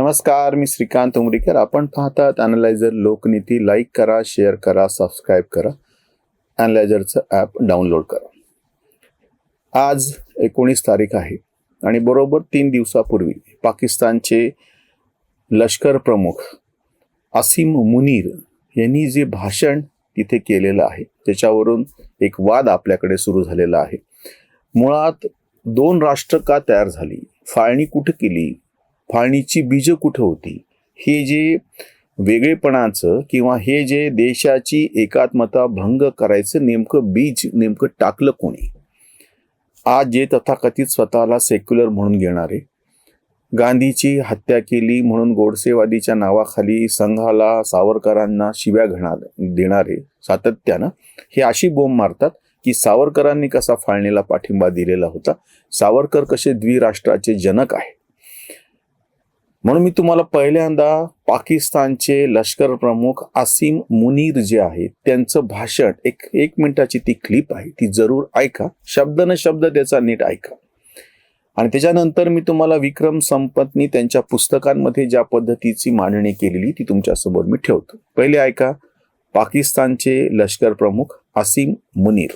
नमस्कार मी श्रीकांत उमरीकर. आपण पाहतात अनालायझर लोकनीती लाईक करा शेअर करा सबस्क्राईब करा. अनालायझरचं ॲप डाउनलोड करा. आज एकोणीस तारीख आहे आणि बरोबर तीन दिवसापूर्वी पाकिस्तानचे लष्कर प्रमुख असीम मुनीर यांनी जे भाषण तिथे केलेलं आहे त्याच्यावरून एक वाद आपल्याकडे सुरू झालेला आहे. मुळात दोन राष्ट्र का तयार झाली? फाळणी कुठं केली? फाळणीची बीजं कुठं होती? हे जे वेगळेपणाचं किंवा हे जे देशाची एकात्मता भंग करायचं नेमकं बीज नेमकं टाकलं कोणी? आज जे तथाकथित स्वतःला सेक्युलर म्हणून घेणारे गांधीची हत्या केली म्हणून गोडसेवादीच्या नावाखाली संघाला सावरकरांना शिव्या घेणार देणारे सातत्यानं हे अशी बोंब मारतात की सावरकरांनी कसा फाळणीला पाठिंबा दिलेला होता? सावरकर कसे द्विराष्ट्राचे जनक आहे म्हणून मी तुम्हाला पहिल्यांदा पाकिस्तानचे लष्कर प्रमुख आसिम मुनीर जे आहेत त्यांचं भाषण एक एक मिनिटाची ती क्लिप आहे ती जरूर ऐका. शब्द न शब्द त्याचा नीट ऐका. आणि त्याच्यानंतर मी तुम्हाला विक्रम संपतनी त्यांच्या पुस्तकांमध्ये ज्या पद्धतीची मांडणी केलेली ती तुमच्यासमोर मी ठेवतो. पहिले ऐका पाकिस्तानचे लष्कर प्रमुख आसिम मुनीर.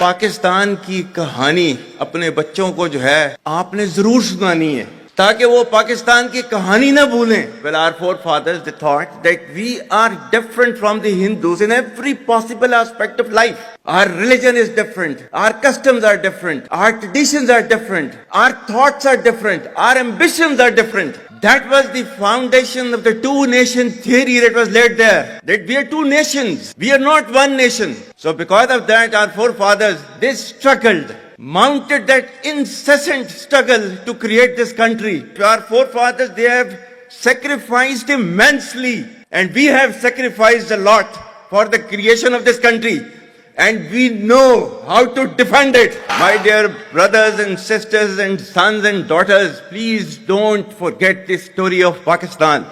पाकिस्तान की कहानी अपने बच्चों को जो है आपने जरूर सुनानी है। ताकि वो पाकिस्तान की कहानी ना भूलें well our forefathers they thought that we are different from the Hindus in every possible aspect of life our religion is different our customs are different our traditions are different our thoughts are different our ambitions are different That was the foundation of the two nation theory that was laid there. That we are two nations. We are not one nation. So because of that, our forefathers, they struggled, mounted that incessant struggle to create this country. Our forefathers, they have sacrificed immensely. And we have sacrificed a lot for the creation of this country and we know how to defend it. My dear brothers and sisters and sons and daughters, please don't forget this story of Pakistan.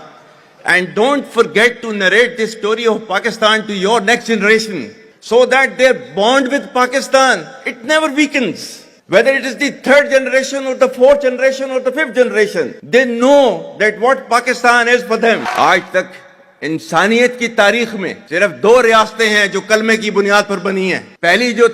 And don't forget to narrate this story of Pakistan to your next generation so that their bond with Pakistan, it never weakens. Whether it is the third generation or the fourth generation or the fifth generation, they know that what Pakistan is for them. आज तक इंसानियत की तारीख में सिर्फ दो रियासतें हैं जो कलमे की बुनियाद पर बनी हैं पहली जो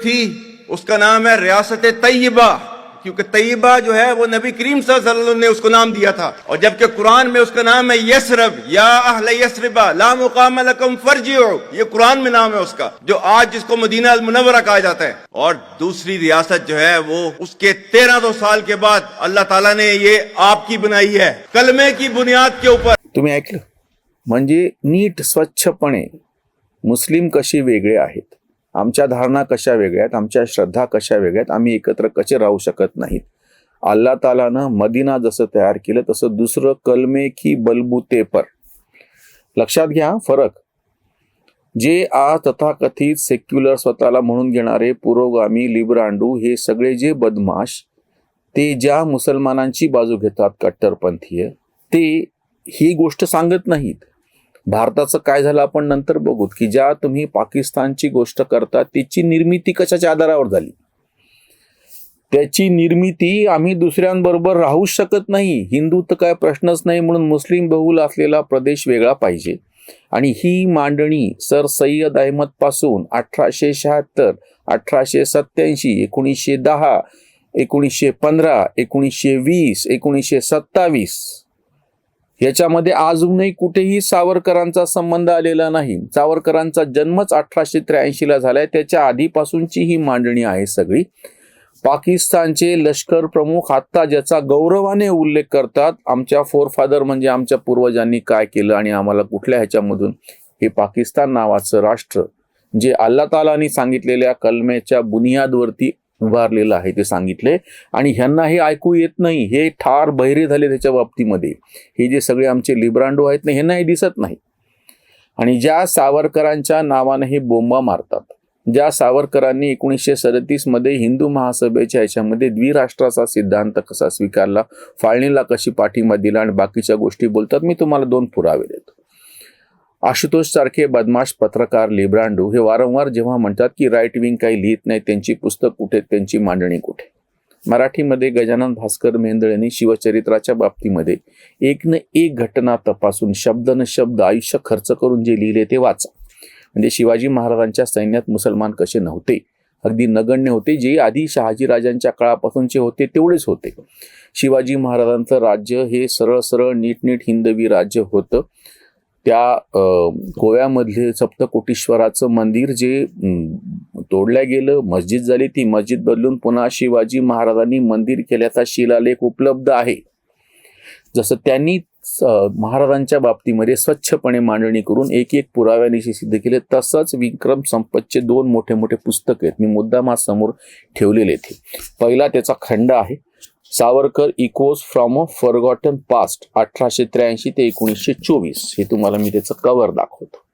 थी उसका नाम है रियासत तैयबा क्योंकि तैयबा जो है वो नबी करीम सल्लल्लाहु अलैहि वसल्लम ने उसको नाम दिया था और जबकि कुरान में उसका नाम है यसरब या अहले यसरबा ला मुकाम लकुम फर्जिओ ये कुरान में नाम है उसका जो आज जिसको मदीना अल मुनव्वरा कहा जाता है और दूसरी रियासत जो है वो उसके तेरह सौ साल के बाद अल्लाह ताला ने ये आपकी बनाई है कलमे की बुनियाद के ऊपर तुम्ही ऐकलं म्हणजे नीट स्वच्छपणे मुस्लिम कसे वेगळे आहेत आमच्या धारणा कशा वेगळ्या आहेत आमच्या श्रद्धा कशा वेगळ्या आहेत आम्ही एकत्र कसे राहू शकत नाहीत? अल्ला तालानं मदिना जसं तयार केलं तसं दुसरं कलमे की बलबुते पर. लक्षात घ्या फरक. जे आ तथाकथित सेक्युलर स्वतःला म्हणून घेणारे पुरोगामी लिब्रांडू हे सगळे जे बदमाश ते ज्या मुसलमानांची बाजू घेतात कट्टरपंथीय ते ही गोष्ट सांगत नाहीत. भारताचं काय झालं आपण नंतर बघूत की ज्या तुम्ही पाकिस्तानची गोष्ट करता त्याची निर्मिती कशाच्या आधारावर झाली? त्याची निर्मिती आम्ही दुसऱ्यांबरोबर राहू शकत नाही. हिंदू तर काय प्रश्नच नाही म्हणून मुस्लिम बहुल असलेला प्रदेश वेगळा पाहिजे. आणि ही मांडणी सर सय्यद अहमदपासून अठराशे शहात्तर अठराशे सत्याऐंशी एकोणीसशे दहा एकोणीसशे पंधरा एकोणीसशे वीस एकोणीसशे सत्तावीस याच्यामध्ये अजूनही कुठेही सावरकरांचा संबंध आलेला नाही. सावरकरांचा जन्मच अठराशे त्र्याऐंशीला झालाय. त्याच्या आधीपासूनची ही मांडणी आहे सगळी. पाकिस्तानचे लष्कर प्रमुख आत्ता ज्याचा गौरवाने उल्लेख करतात आमच्या फोरफादर म्हणजे आमच्या पूर्वजांनी काय केलं आणि आम्हाला कुठल्या ह्याच्यामधून हे पाकिस्तान नावाचं राष्ट्र जे अल्ला तालानी सांगितलेल्या कलमेच्या बुनियादवरती उभारलेलं आहे ते सांगितले. आणि ह्यांना हे ऐकू येत नाही. हे ठार बहिरे झाले त्याच्या बाबतीमध्ये. हे जे सगळे आमचे लिब्रांडो आहेत ना ह्यांना हे दिसत नाही. आणि ज्या सावरकरांच्या नावाने हे बोंबा मारतात ज्या सावरकरांनी एकोणीसशे सदतीसमध्ये हिंदू महासभेच्या ह्याच्यामध्ये द्विराष्ट्राचा सिद्धांत कसा स्वीकारला फाळणीला कशी पाठिंबा दिला आणि बाकीच्या गोष्टी बोलतात मी तुम्हाला दोन पुरावे देतो. आशुतोष सारखे बदमाश पत्रकार लिब्रांडू हे वारंवार जेव्हा म्हणतात की राईट विंग काही लिहित नाही त्यांची पुस्तक कुठे त्यांची मांडणी कुठे? मराठीमध्ये गजानन भास्कर मेंदळेने शिवचरित्राच्या बाबतीमध्ये एक न एक घटना तपासून शब्द न शब्द आयुष्य खर्च करून जे लिहिले ते वाचा. म्हणजे शिवाजी महाराजांच्या सैन्यात मुसलमान कसे नव्हते अगदी नगण्य होते जे आधी शहाजीराजांच्या काळापासूनचे होते तेवढेच होते. शिवाजी महाराजांचं राज्य हे सरळ सरळ नीटनीट हिंदवी राज्य होतं. त्या गोव्यामधले सप्तकोटीश्वराचं मंदिर जे तोडल्या गेलं मस्जिद झाली ती मस्जिद बदलून पुन्हा शिवाजी महाराजांनी मंदिर केल्याचा शिलालेख उपलब्ध आहे. जसं त्यांनी महाराजांच्या बाबतीमध्ये स्वच्छपणे मांडणी करून एक एक पुराव्यानिशी सिद्ध केले तसंच विक्रम संपतचे दोन मोठे मोठे पुस्तक आहेत मी मुद्दामासमोर ठेवलेले ते पहिला त्याचा खंड आहे Savarkar echoes from a forgotten past अठराशे त्र्याऐंशी ते एकोणीसशे चोवीस. हे तुम्हाला मी त्याचं कव्हर दाखवतो.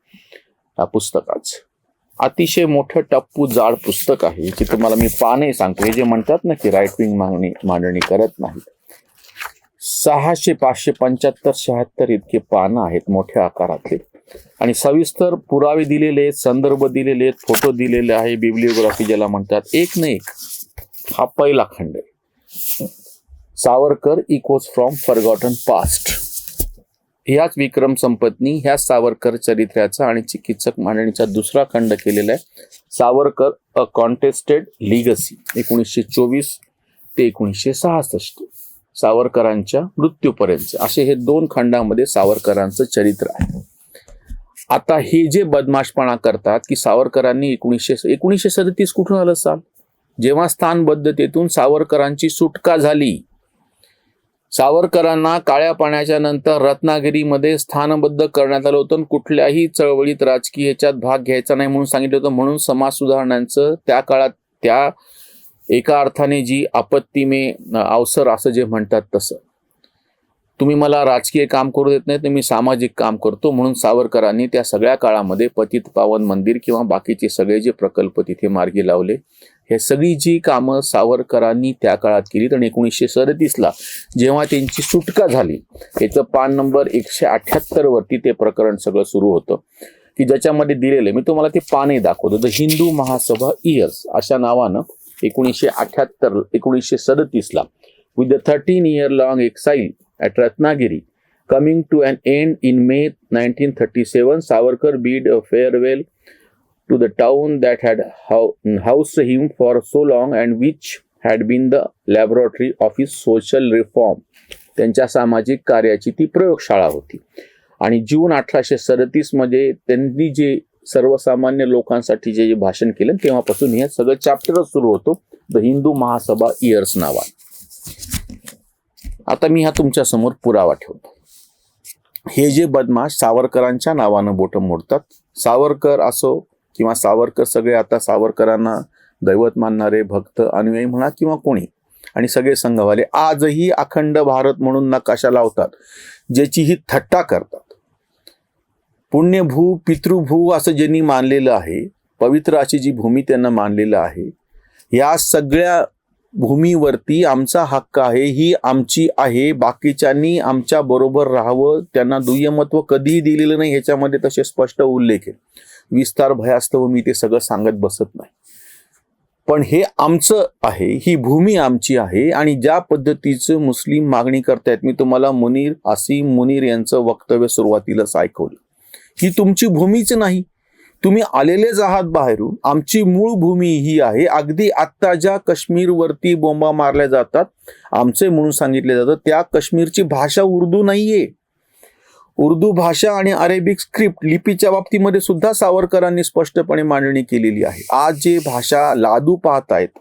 या पुस्तकाचं. अतिशय मोठं टप्पू जाड पुस्तक आहे जे तुम्हाला मी पाने सांगतो. हे जे म्हणतात ना की राईट विंग मागणी मांडणी करत नाही सहाशे पाचशे पंच्याहत्तर शहात्तर इतके पानं आहेत मोठ्या आकारातले. आणि सविस्तर पुरावे दिलेले आहेत संदर्भ दिलेले आहेत फोटो दिलेले आहे बिब्लिओग्राफी ज्याला म्हणतात एक न एक हा पहिला खंड आहे. Savarkar echoes from forgotten past ह्याच विक्रम संपत्नी ह्या सावरकर चरित्र्याचा आणि चिकित्सक मांडणीचा दुसरा खंड केलेला आहे. सावरकर अ कॉन्टेस्टेड लिगसी एकोणीसशे चोवीस ते एकोणीसशे सहासष्ट. सावरकरांच्या मृत्यूपर्यंत. असे हे दोन खंडामध्ये सावरकरांचं चरित्र आहे. आता हे जे बदमाशपणा करतात की सावरकरांनी एकोणीसशे एकोणीसशे सदतीस कुठून आलं साल? जेव्हा स्थानबद्धतेतून सावरकरांची सुटका झाली सावरकरांना काळ्या पाण्याच्या नंतर रत्नागिरीमध्ये स्थानबद्ध करण्यात आलं होतं. आणि कुठल्याही चळवळीत राजकीय ह्याच्यात भाग घ्यायचा नाही म्हणून सांगितलं होतं. म्हणून समाज सुधारणांचं त्या काळात त्या एका अर्थाने जी आपत्ती मे अवसर असं जे म्हणतात तसं. तुम्ही मला राजकीय काम करू देत नाही तर मी सामाजिक काम करतो. म्हणून सावरकरांनी त्या सगळ्या काळामध्ये पतित पावन मंदिर किंवा बाकीचे सगळे जे प्रकल्प तिथे मार्गी लावले हे सगळी जी कामं सावरकरांनी त्या काळात केली आणि एकोणीसशे सदतीसला जेव्हा त्यांची सुटका झाली याचं पान नंबर एकशे अठ्याहत्तर वरती ते प्रकरण सगळं सुरू होतं. की ज्याच्यामध्ये दिलेलं मी तुम्हाला ते पाने दाखवतो. द हिंदू महासभा इयर्स अशा नावानं एकोणीसशे अठ्ठ्याहत्तर एकोणीसशे सदतीसला with the thirteen year long exile at Ratnagiri coming to an end in May nineteen thirty seven Savarkar bid a farewell to the town that had housed him for so long and which had been the laboratory of his social reform. त्यांच्या सामाजिक कार्याची ती प्रयोगशाळा होती. आणि जून अठराशे सदतीसमध्ये त्यांनी जे सर्वसामान्य लोकांसाठी जे जे भाषण केलं तेव्हापासून हे सगळं चॅप्टरच सुरू होतो. द हिंदू महासभा इयर्स नावा आता मी हा तुमच्यासमोर पुरावा ठेवतो. हे जे बदमाश सावरकरांच्या नावानं बोटं मोडतात सावरकर असो किंवा सावरकर सगळे आता सावरकरांना दैवत मानणारे भक्त अनुयायी म्हणा किंवा कोणी. आणि सगळे संघवाले आजही अखंड भारत म्हणून नकाशा लावतात ज्याची ही थट्टा करतात. पुण्यभू पितृभू असं ज्यांनी मानलेलं आहे पवित्र अशी जी भूमी त्यांना मानलेलं आहे या सगळ्या भूमीवरती आमचा हक्क आहे ही आमची आहे बाकीच्यांनी आमच्या बरोबर राहावं त्यांना दुय्यमत्व कधीही दिलेलं नाही ह्याच्यामध्ये तसे स्पष्ट उल्लेख आहे विस्तार भयास्तव मी ते सगळं सांगत बसत नाही. पण हे आमचं आहे ही भूमी आमची आहे आणि ज्या पद्धतीचं मुस्लिम मागणी करतायत मी तुम्हाला मुनीर आसिम मुनीर यांचं वक्तव्य सुरुवातीलाच ऐकवलं. ही तुमची भूमीच नाही. तुम्ही आलेलेच आहात बाहेरून. आमची मूळ भूमी ही आहे. अगदी आत्ता ज्या काश्मीरवरती बोंबा मारल्या जातात आमचे म्हणून सांगितले जातं त्या काश्मीरची भाषा उर्दू नाहीये. उर्दू भाषा आणि अरेबिक स्क्रिप्ट लिपीच्या बाबतीमध्ये सुद्धा सावरकरांनी स्पष्टपणे मांडणी केलेली आहे. आज जे भाषा लादू पाहत आहेत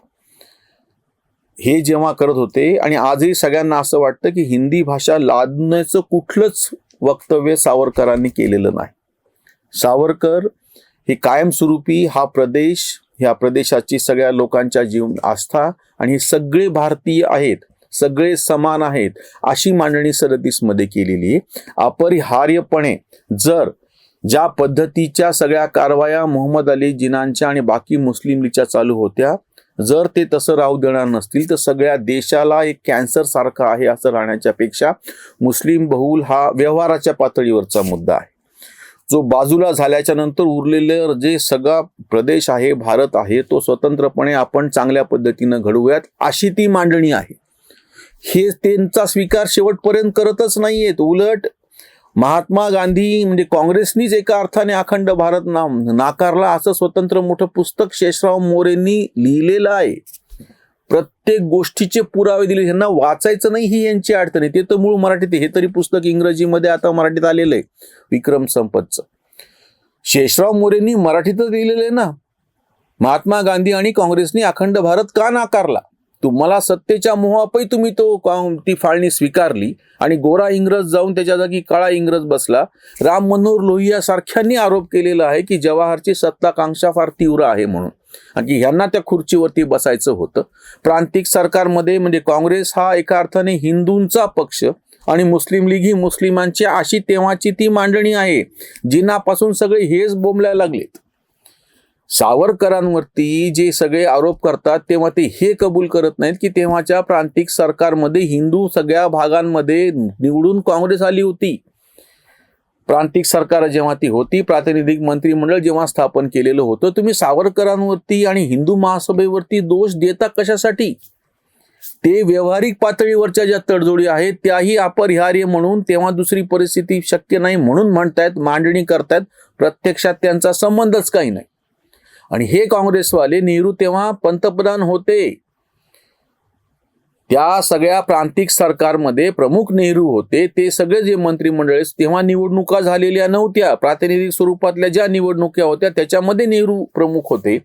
हे जेव्हा करत होते आणि आजही सगळ्यांना असं वाटतं की हिंदी भाषा लादण्याचं कुठलंच वक्तव्य सावरकरांनी केलेलं नाही. सावरकर हे कायमस्वरूपी हा प्रदेश ह्या प्रदेशाची सगळ्या लोकांच्या जीवन आस्था आणि हे सगळे भारतीय आहेत. सगळे समान आहेत. अशी मांडणी सदतीसमध्ये केलेली अपरिहार्यपणे जर ज्या पद्धतीच्या सगळ्या कारवाया मोहम्मद अली जिनांच्या आणि बाकी मुस्लिम लीगच्या चालू होत्या जर ते तसं राहू देणार नसतील तर सगळ्या देशाला एक कॅन्सर सारखं आहे असं राहण्याच्या पेक्षा मुस्लिम बहुल हा व्यवहाराच्या पातळीवरचा मुद्दा आहे. जो बाजूला झाल्याच्यानंतर उरलेलं जे सगळा प्रदेश आहे भारत आहे तो स्वतंत्रपणे आपण चांगल्या पद्धतीनं घडवूयात अशी ती मांडणी आहे. हे त्यांचा स्वीकार शेवटपर्यंत करतच नाहीयेत. उलट महात्मा गांधी म्हणजे काँग्रेसनीच एका अर्थाने अखंड भारत नाम नाकारला असं स्वतंत्र मोठं पुस्तक शेषराव मोरेंनी लिहिलेलं आहे. प्रत्येक गोष्टीचे पुरावे दिले. ह्यांना वाचायचं नाही ही यांची अडचण आहे. ते तर मूळ मराठीत हे तरी पुस्तक इंग्रजीमध्ये आता मराठीत आलेलं आहे. विक्रम संपतचं. शेषराव मोरेंनी मराठीतच लिहिलेलं आहे ना. महात्मा गांधी आणि काँग्रेसनी अखंड भारत का नाकारला? तुम्हाला सत्तेच्या मोहापही तुम्ही तो ती फाळणी स्वीकारली आणि गोरा इंग्रज जाऊन त्याच्या जागी काळा इंग्रज बसला. राम मनोहर लोहिया सारख्यांनी आरोप केलेला आहे की जवाहरची सत्ताकांक्षा फार तीव्र आहे म्हणून. आणि ह्यांना त्या खुर्चीवरती बसायचं होतं. प्रांतिक सरकारमध्ये म्हणजे काँग्रेस हा एका अर्थाने हिंदूंचा पक्ष आणि मुस्लिम लीग ही मुस्लिमांची अशी तेव्हाची ती मांडणी आहे. जिनापासून सगळे हेच बोंबल्या लागलेत. सावरकरांवरती जे सगळे आरोप करतात तेव्हा ते हे कबूल करत नाहीत की तेव्हाच्या प्रांतिक सरकारमध्ये हिंदू सगळ्या भागांमध्ये निवडून काँग्रेस आली होती. प्रांतिक सरकार जेव्हा ती होती प्रातिनिधिक मंत्रिमंडळ जेव्हा स्थापन केलेलं होतं तुम्ही सावरकरांवरती आणि हिंदू महासभेवरती दोष देता कशासाठी? ते व्यावहारिक पातळीवरच्या ज्या तडजोडी आहेत त्याही अपरिहार्य म्हणून तेव्हा दुसरी परिस्थिती शक्य नाही म्हणून म्हणतायत मांडणी करतायत. प्रत्यक्षात त्यांचा संबंधच काही नाही. आणि हे काँग्रेसवाले नेहरू तेव्हा पंतप्रधान होते. त्या सगळ्या प्रांतिक सरकारमध्ये प्रमुख नेहरू होते. ते सगळे जे मंत्रिमंडळ तेव्हा निवडणुका झालेल्या नव्हत्या. प्रातिनिधिक स्वरूपातल्या ज्या निवडणुका होत्या त्याच्यामध्ये नेहरू प्रमुख होते.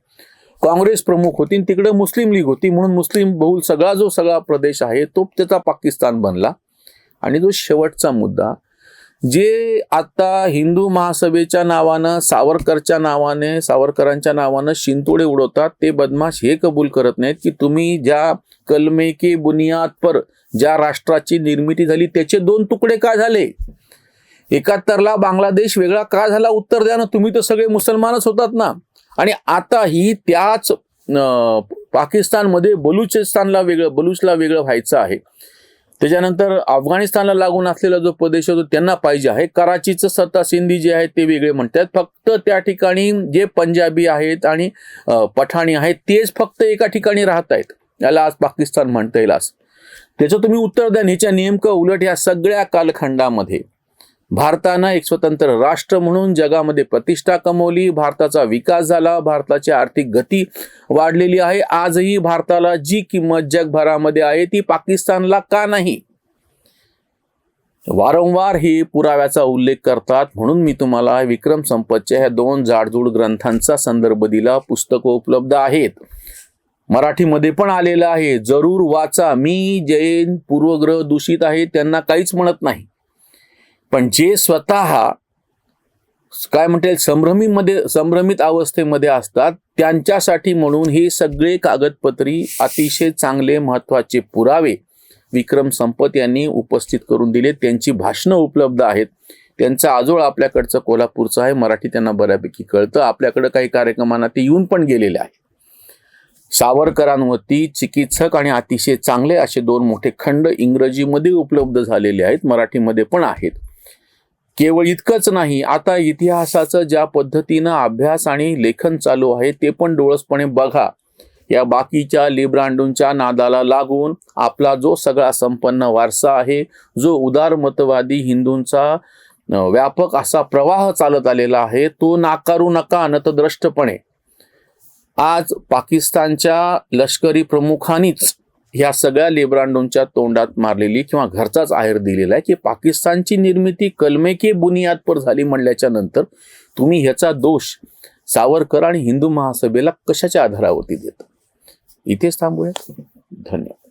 काँग्रेस प्रमुख होती आणि तिकडे मुस्लिम लीग होती. म्हणून मुस्लिम बहुल सगळा जो सगळा प्रदेश आहे तो त्याचा पाकिस्तान बनला. आणि जो शेवटचा मुद्दा जे आता हिंदू महासभेच्या नावानं सावरकरच्या नावाने सावरकरांच्या नावानं शिंतोडे उडवतात ते बदमाश हे कबूल करत नाहीत की तुम्ही ज्या कलमे के बुनियाद पर ज्या राष्ट्राची निर्मिती झाली त्याचे दोन तुकडे का झाले? एकाहत्तरला बांगलादेश वेगळा का झाला? उत्तर द्या ना तुम्ही तर सगळे मुसलमानच होतात ना. आणि आता ही त्याच अं, पाकिस्तानमध्ये बलुचिस्तानला वेगळं बलुचला वेगळं व्हायचं आहे. त्याच्यानंतर अफगाणिस्तानला लागून असलेला जो प्रदेश होतो त्यांना पाहिजे आहे. कराचीचं सत्ता सिंधी जे आहेत ते वेगळे म्हणतात. फक्त त्या ठिकाणी जे पंजाबी आहेत आणि पठाणी आहेत तेच फक्त एका ठिकाणी राहत आहेत. याला आज पाकिस्तान म्हणता येईल असं. त्याचं तुम्ही उत्तर द्या. ह्याच्या नेमकं उलट या सगळ्या कालखंडामध्ये. भारतानं एक स्वतंत्र राष्ट्र म्हणून जगामध्ये प्रतिष्ठा कमवली. भारताचा विकास झाला. भारताची आर्थिक गती वाढलेली आहे. आजही भारताला जी किंमत जगभरामध्ये आहे ती पाकिस्तानला का नाही? वारंवार हे पुराव्याचा उल्लेख करतात. म्हणून मी तुम्हाला विक्रम संपतच्या ह्या दोन जाडजूड ग्रंथांचा संदर्भ दिला. पुस्तकं उपलब्ध आहेत. मराठीमध्ये पण आलेलं आहे. जरूर वाचा. मी जैन पूर्वग्रह दूषित आहे. त्यांना काहीच म्हणत नाही. पण जे स्वतः काय म्हणता संभ्रमीमध्ये संभ्रमित अवस्थेमध्ये असतात त्यांच्यासाठी म्हणून हे सगळे कागदपत्री अतिशय चांगले महत्त्वाचे पुरावे विक्रम संपत यांनी उपस्थित करून दिले. त्यांची भाषणं उपलब्ध आहेत. त्यांचा आजोळ आपल्याकडचं कोल्हापूरचं आहे. मराठी त्यांना बऱ्यापैकी कळतं. आपल्याकडं काही कार्यक्रमांना ते येऊन पण गेलेले आहे सावरकरांवरती चिकित्सक आणि अतिशय चांगले असे दोन मोठे खंड इंग्रजीमध्ये उपलब्ध झालेले आहेत. मराठीमध्ये पण आहेत. केवळ इतकंच नाही आता इतिहासाचं ज्या पद्धतीनं अभ्यास आणि लेखन चालू आहे ते पण डोळसपणे बघा. या बाकीच्या लिब्रांडूंच्या नादाला लागून आपला जो सगळा संपन्न वारसा आहे जो उदारमतवादी हिंदूंचा व्यापक असा प्रवाह चालत आलेला आहे तो नाकारू नका नतद्रष्टपणे आज पाकिस्तानच्या लष्करी प्रमुखांनीच ह्या सगळ्या लेब्रांडोंच्या तोंडात मारलेली किंवा घरचाच आहेर दिलेला आहे की पाकिस्तानची निर्मिती कलमे के बुनियाद पर झाली म्हणल्याच्या नंतर तुम्ही ह्याचा दोष सावरकर आणि हिंदू महासभेला कशाच्या आधारावरती देता? इथेच थांबूया धन्यवाद.